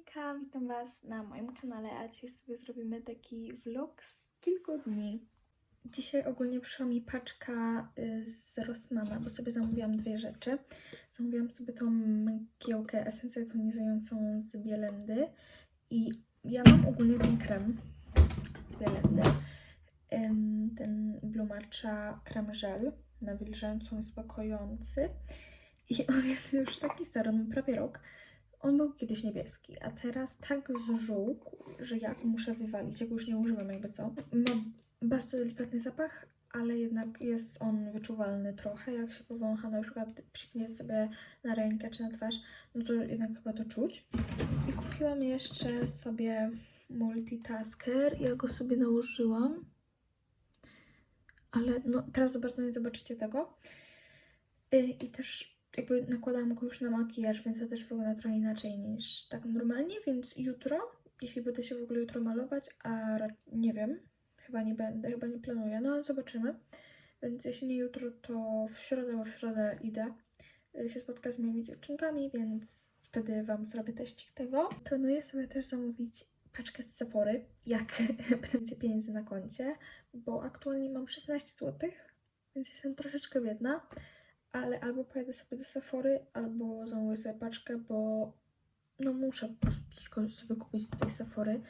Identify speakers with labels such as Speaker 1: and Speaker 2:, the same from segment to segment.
Speaker 1: Hejka, witam Was na moim kanale, a dzisiaj sobie zrobimy taki vlog z kilku dni. Dzisiaj ogólnie przyszła mi paczka y, z Rossmana, bo sobie zamówiłam dwie rzeczy. Zamówiłam sobie tą mgiełkę esencję tonizującą z Bielendy i ja mam ogólnie ten krem z Bielendy, ten Blue Matcha krem żel nawilżający, uspokojący i on jest już taki stary, on prawie rok. On był kiedyś niebieski, a teraz tak zżółkł, że ja go muszę wywalić, jak już nie używam jakby co. Ma bardzo delikatny zapach, ale jednak jest on wyczuwalny trochę. Jak się powącha, na przykład psiknie sobie na rękę czy na twarz, no to jednak chyba to czuć. I kupiłam jeszcze sobie multitasker. Ja go sobie nałożyłam. Ale no teraz bardzo nie zobaczycie tego. Y, I też jakby nakładałam go już na makijaż, więc to też wygląda trochę inaczej niż tak normalnie, więc jutro, jeśli będę się w ogóle jutro malować, a nie wiem, chyba nie będę, chyba nie planuję, no ale zobaczymy. Więc jeśli nie jutro, to w środę, bo w środę idę y, się spotkać z moimi dziewczynkami, więc wtedy Wam zrobię teścik tego. Planuję sobie też zamówić paczkę z Sephory, jak będę mieć pieniędzy na koncie, bo aktualnie mam 16 zł, więc jestem troszeczkę biedna ale albo pojadę sobie do Sephory, albo zamówię sobie paczkę, bo no muszę po prostu sobie kupić z tej Sephory.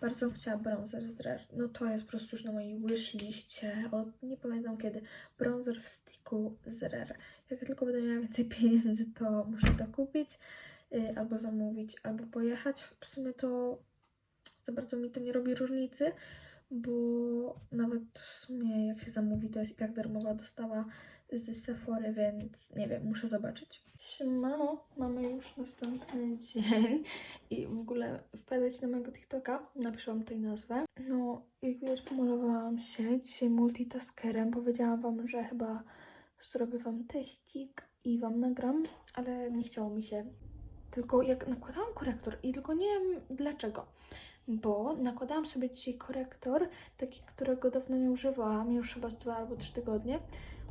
Speaker 1: Bardzo bym chciała bronzer z Rare. No to jest po prostu już na mojej wishliście od nie pamiętam kiedy. Bronzer w sticku z Rare. Jak tylko będę miała więcej pieniędzy, to muszę to kupić. y, Albo zamówić, albo pojechać. W sumie to za bardzo mi to nie robi różnicy, bo nawet w sumie jak się zamówi, to jest i tak darmowa dostawa z Sephory, więc nie wiem, muszę zobaczyć. Siemano, mamy już następny dzień i w ogóle wpadać na mojego TikToka, napiszę wam tutaj nazwę. No, jak widać pomalowałam się dzisiaj multitaskerem, powiedziałam wam, że chyba zrobię wam teścik i wam nagram, ale nie chciało mi się. Tylko jak nakładałam korektor i tylko nie wiem dlaczego, bo nakładałam sobie dzisiaj korektor, taki, którego dawno nie używałam, już chyba z dwa albo trzy tygodnie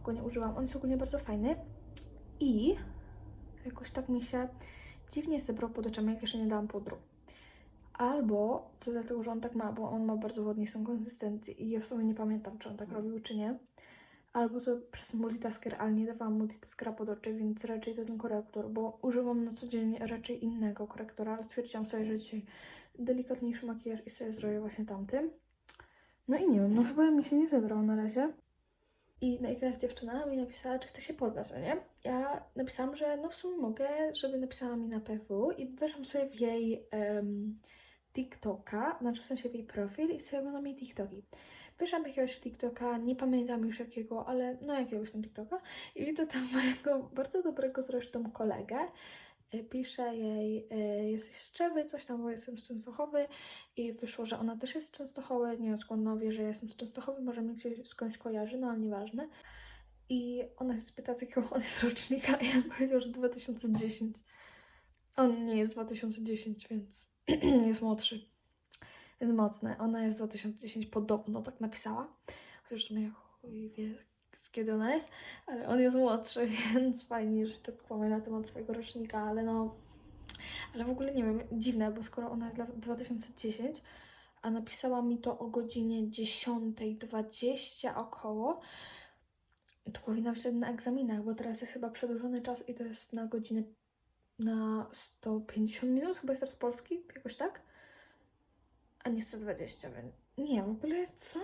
Speaker 1: go nie użyłam. On jest ogólnie bardzo fajny i jakoś tak mi się dziwnie zebrał pod oczami, jak jeszcze nie dałam pudru. Albo to dlatego, że on tak ma, bo on ma bardzo ładniejszą konsystencję i ja w sumie nie pamiętam, czy on tak robił, czy nie. Albo to przez multitasker, ale nie dawałam multitaskera pod oczy, więc raczej to ten korektor, bo używam na co dzień raczej innego korektora, ale stwierdziłam sobie, że dzisiaj delikatniejszy makijaż i sobie zrobię właśnie tamtym. No i nie wiem, no chyba mi się nie zebrał na razie. I najpierw dziewczyna mi napisała, czy chce się poznać, no nie? Ja napisałam, że no w sumie mogę, żeby napisała mi na PW i weszłam sobie w jej em, TikToka, znaczy w sensie w jej profil i sobie oglądam jej TikToki. Weszłam jakiegoś TikToka, nie pamiętam już jakiego, ale no jakiegoś tam TikToka i widzę tam mojego bardzo dobrego zresztą kolegę. Y, Pisze jej, y, jesteś z Czewy, coś tam, bo jestem z Częstochowy i wyszło, że ona też jest z Częstochowy, nie wiem skąd ona wie, że ja jestem z Częstochowy, może mi się skądś kojarzy, no ale nieważne. I ona się spyta, z jakiego on jest rocznika i on powiedział, że 2010. On nie jest 2010, więc jest młodszy. Jest mocne. Ona jest 2010 podobno, tak napisała. Chociaż w sumie chuj wie kiedy ona jest, ale on jest młodszy, więc fajnie, że tak powie na temat swojego rocznika, ale no... Ale w ogóle nie wiem, dziwne, bo skoro ona jest dla 2010, a napisała mi to o godzinie 10.20 około, to powinna być na egzaminach, bo teraz jest chyba przedłużony czas i to jest na godzinę na 150 minut, chyba jest teraz Polski, jakoś tak? A nie 120, więc nie w ogóle co?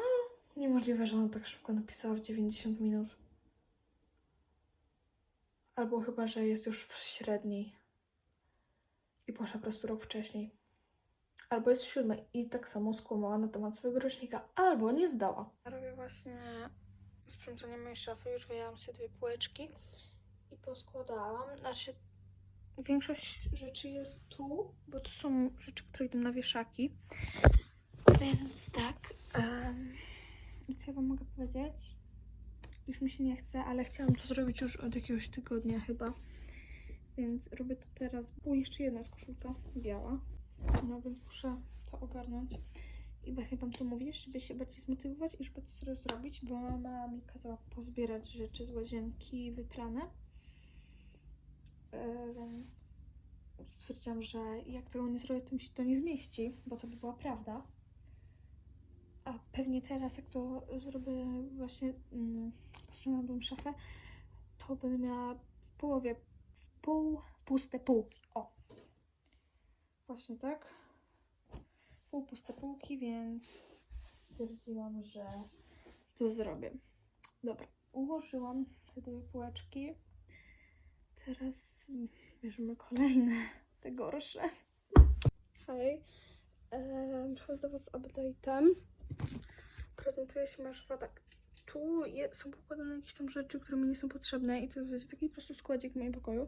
Speaker 1: Niemożliwe, że ona tak szybko napisała w 90 minut. Albo chyba, że jest już w średniej i poszła po prostu rok wcześniej. Albo jest w siódmej i tak samo skłamała na temat swojego rocznika, albo nie zdała. Robię właśnie sprzątanie mojej szafy, już wyjęłam sobie dwie półeczki i poskładałam. Znaczy, większość rzeczy jest tu, bo to są rzeczy, które idą na wieszaki. Więc tak. Um, co ja wam mogę powiedzieć? Już mi się nie chce, ale chciałam to zrobić już od jakiegoś tygodnia chyba. Więc robię to teraz. O, jeszcze jedna jest koszulka biała. No więc muszę to ogarnąć. I właśnie wam to mówię, żeby się bardziej zmotywować i żeby to sobie zrobić, bo mama mi kazała pozbierać rzeczy z łazienki wyprane. E, więc stwierdziłam, że jak tego nie zrobię, to mi się to nie zmieści, bo to by była prawda. A pewnie teraz, jak to zrobię właśnie mm, szafę, to będę miała w połowie, w pół puste półki. O! Właśnie tak. Pół puste półki, więc stwierdziłam, że to zrobię. Dobra, ułożyłam te dwie półeczki. Teraz bierzemy kolejne, te gorsze. Hej, eee, przychodzę do Was z update'em. Prezentuje się moja tak. Tu je, są pokładane jakieś tam rzeczy, które mi nie są potrzebne i to jest taki po prostu składzik w moim pokoju.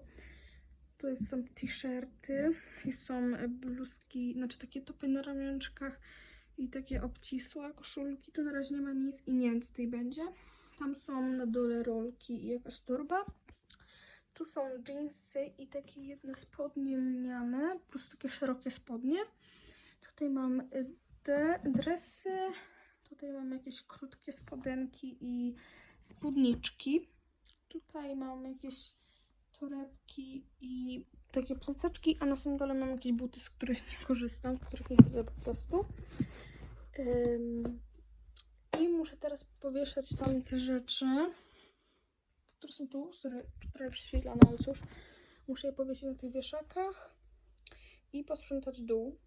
Speaker 1: Tu jest, są t-shirty i są e, bluzki, znaczy takie topy na ramionczkach i takie obcisłe koszulki. Tu na razie nie ma nic i nie wiem co tutaj będzie. Tam są na dole rolki i jakaś torba. Tu są jeansy i takie jedne spodnie lniane, po prostu takie szerokie spodnie. Tutaj mam y, te dresy, tutaj mam jakieś krótkie spodenki i spódniczki. Tutaj mam jakieś torebki i takie plecaczki, a na samym dole mam jakieś buty, z których nie korzystam, których nie chodzę po prostu. Ym, I muszę teraz powieszać tam te rzeczy, które są tu, sorry, trochę prześwietlane, ale cóż. Muszę je powiesić na tych wieszakach i posprzątać dół.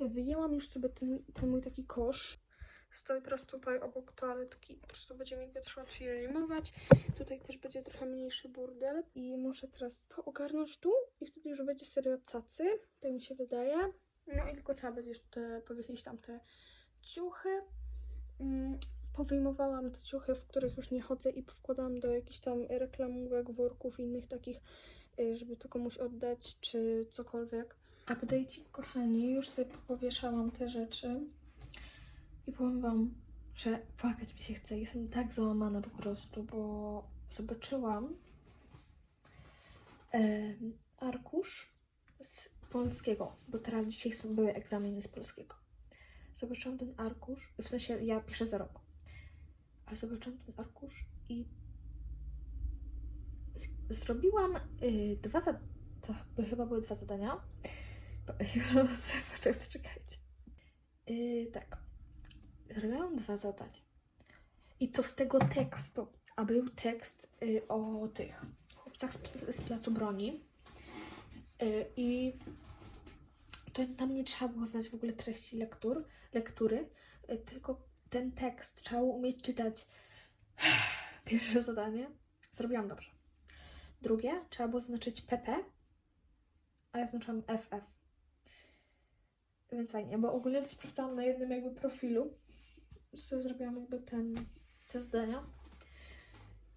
Speaker 1: Wyjęłam już sobie ten, ten mój taki kosz. Stoi teraz tutaj obok toaletki. Po prostu będzie mi go też łatwiej rymować. Tutaj też będzie trochę mniejszy burdel. I muszę teraz to ogarnąć tu i wtedy już będzie serio cacy. Tak mi się wydaje. No i tylko trzeba będzie jeszcze powiesić tam te ciuchy. Mm, Powyjmowałam te ciuchy, w których już nie chodzę i wkładałam do jakichś tam reklamówek, worków innych takich, y, żeby to komuś oddać, czy cokolwiek. Update, kochani, już sobie powieszałam te rzeczy i powiem wam, że płakać mi się chce. Jestem tak załamana po prostu, bo zobaczyłam em, arkusz z polskiego, bo teraz dzisiaj są, były egzaminy z polskiego. Zobaczyłam ten arkusz, w sensie ja piszę za rok, ale zobaczyłam ten arkusz i zrobiłam y, dwa za... to by chyba były dwa zadania. Poczekaj, czekajcie. Y, tak. Zrobiłam dwa zadania. I to z tego tekstu. A był tekst y, o tych chłopcach z, z placu broni. Y, I to tam nie trzeba było znać w ogóle treści lektur, lektury, y, tylko ten tekst trzeba było umieć czytać. Pierwsze zadanie. Zrobiłam dobrze. Drugie, trzeba było zaznaczyć PP, a ja zaznaczyłam FF. Więc fajnie, bo ogólnie to sprawdzałam na jednym jakby profilu. So, zrobiłam jakby ten, te zdania.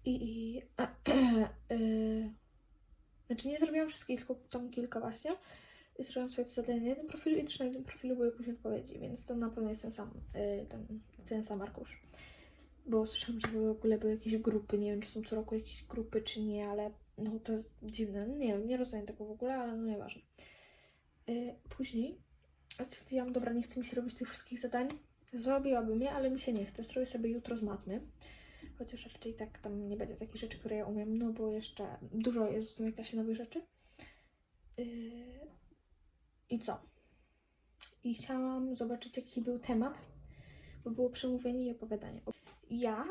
Speaker 1: I, i y, znaczy nie zrobiłam wszystkich, tylko tam kilka właśnie. I zrobiłam te zadania na jednym profilu i też na jednym profilu były później odpowiedzi, więc to na pewno jest ten sam, y, ten, ten sam arkusz. Bo słyszałam, że w ogóle były jakieś grupy, nie wiem czy są co roku jakieś grupy czy nie, ale no to jest dziwne, nie wiem, nie rozumiem tego w ogóle, ale no nieważne. Y, później stwierdziłam, dobra, nie chce mi się robić tych wszystkich zadań. Zrobiłabym je, ale mi się nie chce. Zrobię sobie jutro z matmy. Chociaż raczej tak tam nie będzie takich rzeczy, które ja umiem, no bo jeszcze dużo jest w sumie klasie nowych rzeczy. Yy... I co? I chciałam zobaczyć, jaki był temat, bo było przemówienie i opowiadanie. Ja,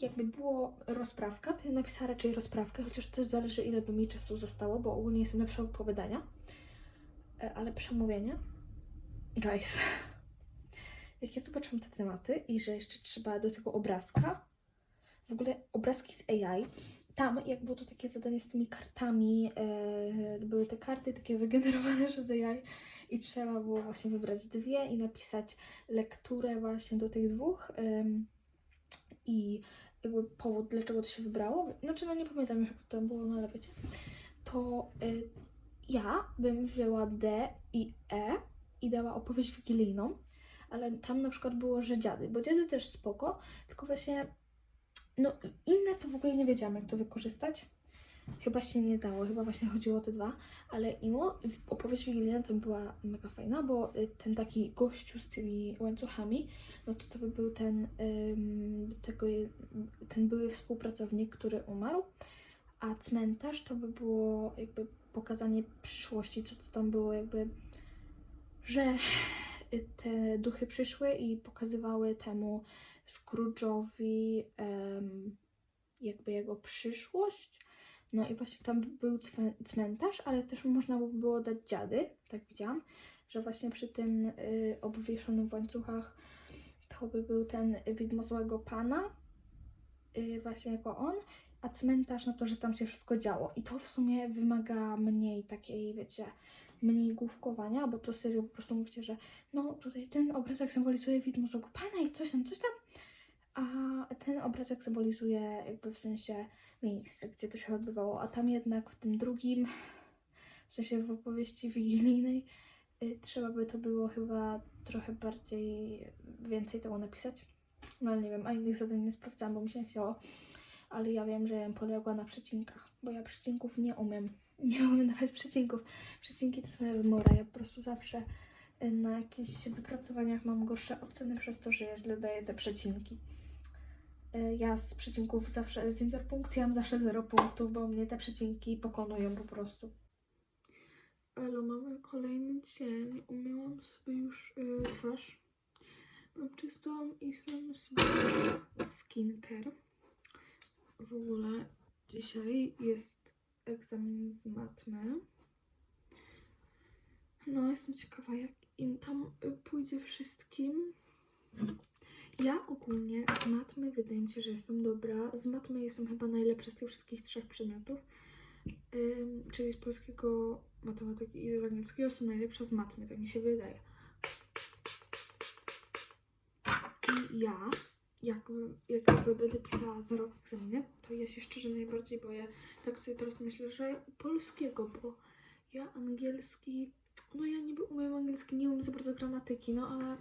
Speaker 1: jakby było rozprawka, to ja napisała raczej rozprawkę, chociaż też zależy, ile by mi czasu zostało, bo ogólnie jestem lepsza od opowiadania. E, Ale przemówienie Guys, jak ja zobaczyłam te tematy i że jeszcze trzeba do tego obrazka, w ogóle obrazki z AI, tam jak było to takie zadanie z tymi kartami, e, były te karty takie wygenerowane przez AI i trzeba było właśnie wybrać dwie i napisać lekturę właśnie do tych dwóch em, i jakby powód, dlaczego to się wybrało. Znaczy, no nie pamiętam już, jak to było, no ale wiecie. To y, ja bym wzięła D i E i dała opowieść wigilijną, ale tam na przykład było, że dziady, bo dziady też spoko, tylko właśnie no inne to w ogóle nie wiedziałam jak to wykorzystać. Chyba się nie dało, chyba właśnie chodziło o te dwa, ale imo opowieść wigilijna to była mega fajna, bo y, ten taki gościu z tymi łańcuchami, no to to by był ten, tego, ten były współpracownik, który umarł, a cmentarz to by było jakby pokazanie przyszłości, co, co tam było jakby, że te duchy przyszły i pokazywały temu Scrooge'owi em, jakby jego przyszłość. No i właśnie tam był cmentarz, ale też można by było dać dziady, tak widziałam, że właśnie przy tym y, obwieszonym w łańcuchach to by był ten widmo złego pana, y, właśnie jako on, a cmentarz, no to, że tam się wszystko działo. I to w sumie wymaga mniej takiej, wiecie, mniej główkowania, bo to serio po prostu mówicie, że no tutaj ten obrazek symbolizuje widmo złego pana i coś tam, coś tam, a ten obrazek symbolizuje jakby w sensie miejsce, gdzie to się odbywało, a tam jednak w tym drugim, w sensie w opowieści wigilijnej, y, trzeba by to było chyba trochę bardziej, więcej tego napisać. No ale nie wiem, a innych zadań nie sprawdzałam, bo mi się nie chciało. Ale ja wiem, że poległa na przecinkach, bo ja przecinków nie umiem. Nie umiem nawet przecinków. Przecinki to jest moja zmora. Ja po prostu zawsze y, na jakichś wypracowaniach mam gorsze oceny przez to, że ja źle daję te przecinki. Y, Ja z przecinków zawsze, z interpunkcji mam zawsze 0 punktów, bo mnie te przecinki pokonują po prostu. Elo, mamy kolejny dzień. Umyłam sobie już y, twarz. Mam czystą i zrobimy sobie skincare. W ogóle dzisiaj jest egzamin z matmy. No, jestem ciekawa, jak im tam pójdzie wszystkim. Ja ogólnie z matmy wydaje mi się, że jestem dobra. Z matmy jestem chyba najlepsza z tych wszystkich trzech przedmiotów. Ym, czyli z polskiego, matematyki i z angielskiego jestem najlepsza z matmy, tak mi się wydaje. I ja, jak, jak będę pisała zero w egzaminie, to ja się szczerze najbardziej boję, tak sobie teraz myślę, że polskiego, bo ja angielski, no ja niby umiem angielski, nie umiem za bardzo gramatyki, no ale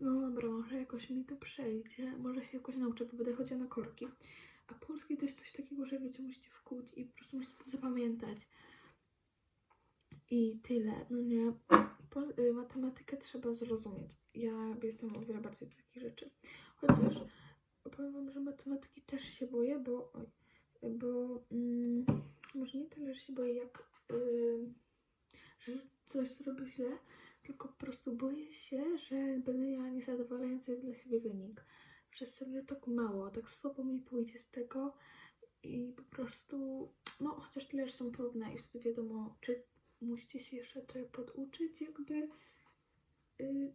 Speaker 1: no dobra, może jakoś mi to przejdzie, może się jakoś nauczę, bo będę chodziła na korki. A polski to jest coś takiego, że wiecie, musicie wkuć i po prostu musicie to zapamiętać. I tyle, no nie. Pol- y, matematykę trzeba zrozumieć. Ja jestem o wiele bardziej takich rzeczy. Chociaż powiem wam, że matematyki też się boję, bo, bo mm, może nie tyle, że się boję, jak y, że coś zrobię źle, tylko po prostu boję się, że będę miała niezadowalający dla siebie wynik. Przez sobie tak mało, tak słabo mi pójdzie z tego i po prostu, no chociaż tyle, że są próbne i wtedy wiadomo, czy musicie się jeszcze trochę poduczyć jakby, yy,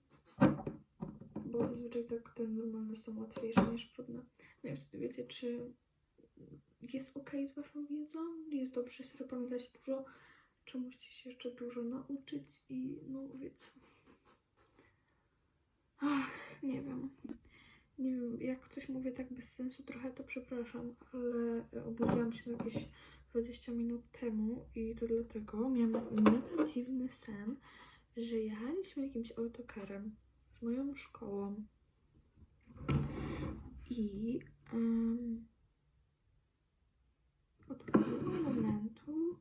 Speaker 1: bo zazwyczaj tak te normalne są łatwiejsze niż próbne. No i wtedy wiecie, czy jest ok z waszą wiedzą, jest dobrze, sobie pamiętacie dużo, czy musicie się jeszcze dużo nauczyć i no wiecie. Ach, nie wiem. Nie wiem, jak coś mówię tak bez sensu trochę, to przepraszam, ale obudziłam się jakieś 20 minut temu i to dlatego miałam mega dziwny sen, że jechaliśmy jakimś autokarem moją szkołą i um, od pewnego momentu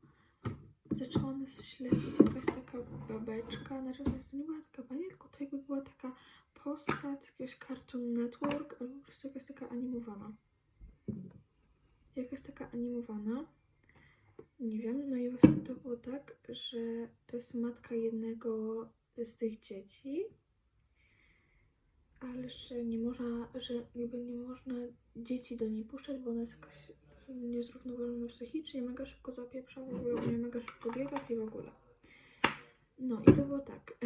Speaker 1: zaczęła nas śledzić jakaś taka babeczka, znaczy to nie była taka pani, tylko to jakby była taka postać z jakiegoś Cartoon Network, albo po prostu jakaś taka animowana. Jakaś taka animowana. Nie wiem, no i właśnie to było tak, że to jest matka jednego z tych dzieci, ale że nie można, że jakby nie można dzieci do niej puszczać, bo ona jest jakaś niezrównoważona psychicznie, mega szybko zapieprza, w ogóle umie mega szybko biegać i w ogóle. No i to było tak,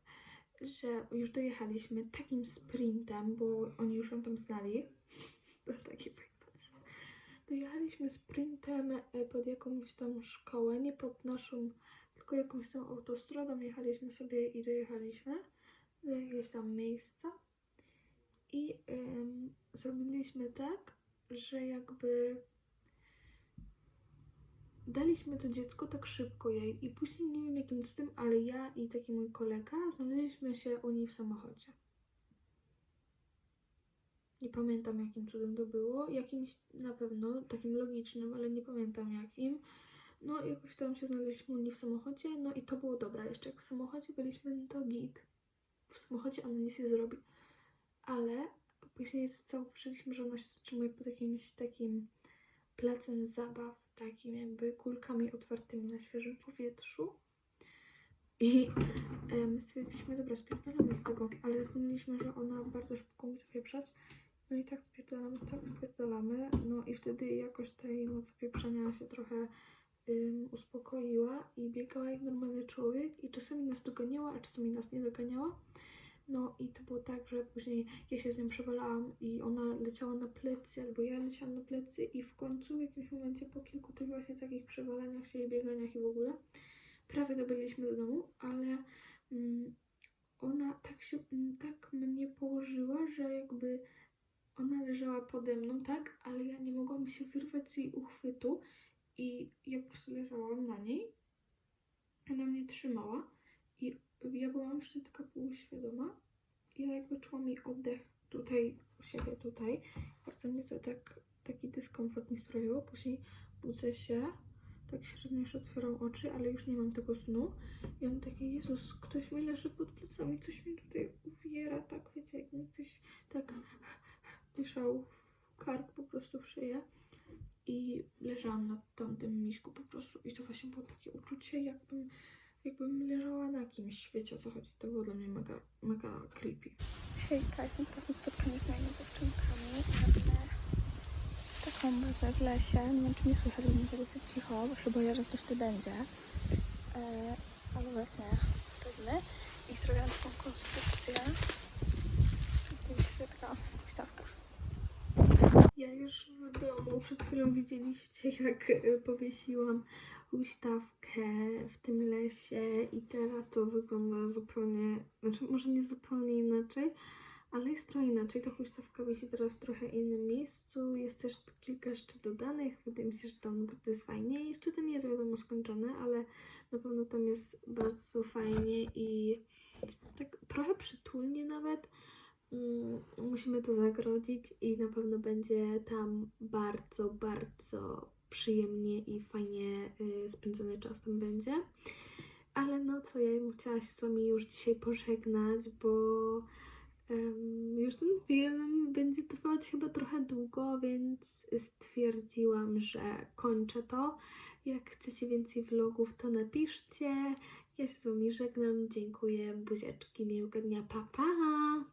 Speaker 1: że już dojechaliśmy takim sprintem, bo oni już ją tam znali. To taki. Dojechaliśmy sprintem e, pod jakąś tam szkołę, nie pod naszą, tylko jakąś tam autostradą jechaliśmy sobie i dojechaliśmy do jakiegoś tam miejsca. I em, zrobiliśmy tak, że jakby daliśmy to dziecko tak szybko jej i później nie wiem jakim cudem, ale ja i taki mój kolega znaleźliśmy się u niej w samochodzie. Nie pamiętam jakim cudem to było, jakimś na pewno takim logicznym, ale nie pamiętam jakim. No jakoś tam się znaleźliśmy u niej w samochodzie, no i to było dobre. Jeszcze jak w samochodzie byliśmy, no to git. W samochodzie ona nic nie zrobi. Ale później zauważyliśmy, że ona się zatrzymuje pod jakimś takim placem zabaw takimi jakby kulkami otwartymi na świeżym powietrzu. I em, stwierdziliśmy, dobra, spierdalamy z tego, ale zapomnieliśmy, że ona bardzo szybko umie zapieprzać. No i tak spierdalamy, tak spierdalamy. No i wtedy jakoś tej moc zapieprzenia się trochę ym, uspokoiła i biegała jak normalny człowiek i czasami nas doganiała, a czasami nas nie doganiała. No i to było tak, że później ja się z nią przewalałam i ona leciała na plecy, albo ja leciałam na plecy i w końcu w jakimś momencie po kilku tych właśnie takich przewalaniach się i bieganiach i w ogóle prawie dobyliśmy do domu, ale mm, ona tak się, mm, tak mnie położyła, że jakby ona leżała pode mną, tak, ale ja nie mogłam się wyrwać z jej uchwytu i ja po prostu leżałam na niej. Ona mnie trzymała i ja byłam jeszcze taka półświadoma. Ja jakby czułam jej oddech tutaj u siebie, tutaj. Bardzo mnie to tak, taki dyskomfort mi sprawiło. Później budzę się, tak średnio już otwieram oczy, ale już nie mam tego snu. I mam takie, Jezus, ktoś mi leży pod plecami, coś mi tutaj uwiera, tak wiecie, jak mi ktoś tak dyszał w kark, po prostu w szyję. I leżałam na tamtym miśku po prostu. I to właśnie było takie uczucie, jakbym, jakbym leżała na kimś. Wiecie o co chodzi? To było dla mnie mega, mega creepy.
Speaker 2: Hejka, jestem teraz na spotkaniu z moimi dziewczynkami. Robię taką bazę w lesie. Nie wiem, czy mnie słychać, bo będzie dosyć cicho, bo się boję, że ktoś tu będzie. E, ale właśnie robimy. I zrobiłam taką konstrukcję. To jest taka ustawka.
Speaker 1: Ja już domu przed chwilą widzieliście, jak y, powiesiłam huśtawkę w tym lesie i teraz to wygląda zupełnie, znaczy może nie zupełnie inaczej, ale jest trochę inaczej. Ta huśtawka wisi teraz w trochę innym miejscu. Jest też kilka jeszcze dodanych. Wydaje mi się, że tam naprawdę jest fajnie. Jeszcze to nie jest wiadomo skończone, ale na pewno tam jest bardzo fajnie i tak trochę przytulnie nawet. Mm, musimy to zagrodzić i na pewno będzie tam bardzo, bardzo przyjemnie i fajnie y, spędzony czas tam będzie. Ale no co, ja bym chciała się z Wami już dzisiaj pożegnać, bo em, już ten film będzie trwać chyba trochę długo, więc stwierdziłam, że kończę to. Jak chcecie więcej vlogów, to napiszcie. Ja się z Wami żegnam. Dziękuję. Buziaczki, miłego dnia. Pa, pa!